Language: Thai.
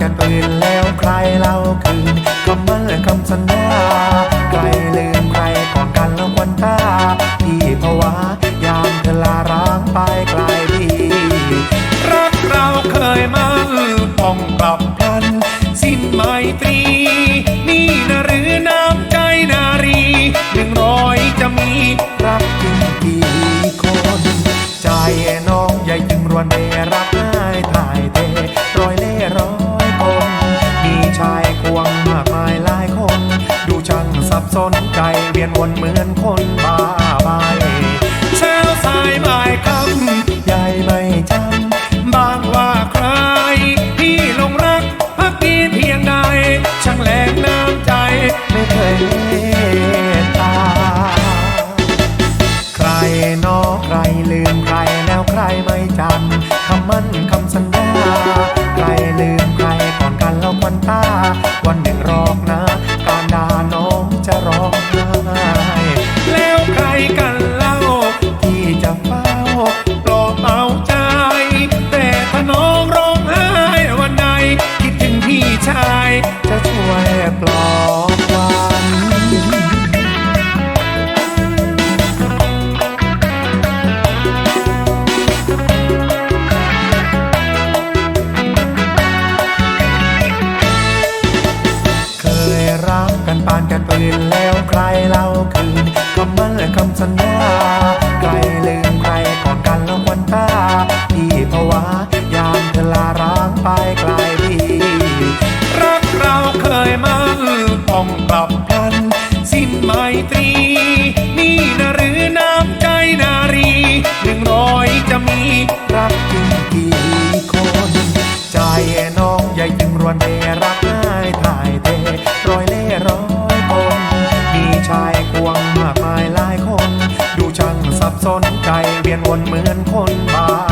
กันปืนแล้วใครเล่าคืนคำมั่นและคำสัญญาใครลืม สนใจเวียนวนเหมือนคนบ้าใบเช้าสายบ่ายคำใหญ่ไม่จำบางว่าใคร พี่ลงรักพักดีเพียงใดช่างแหลงน้ำใจไม่เคยเมตตา ใครนอใครลืมใครแล้วใครไม่จำคำมั่นคำสัญญา ใครลืมใครก่อนกันแล้วควันตา วันหนึ่งรอกนะ ปานกันปืนแล้วใครเล่าคืนคำมั่นและคำสัญญาใครลืมใครก่อนกันแล้ววันตาพี่ภาวะยามเธอลาร้างไปไกลพี่รักเราเคยมั่นต้องกลับพลัน สิ้นไมตรี สับสนใจเวียนวนเหมือนคนบ้า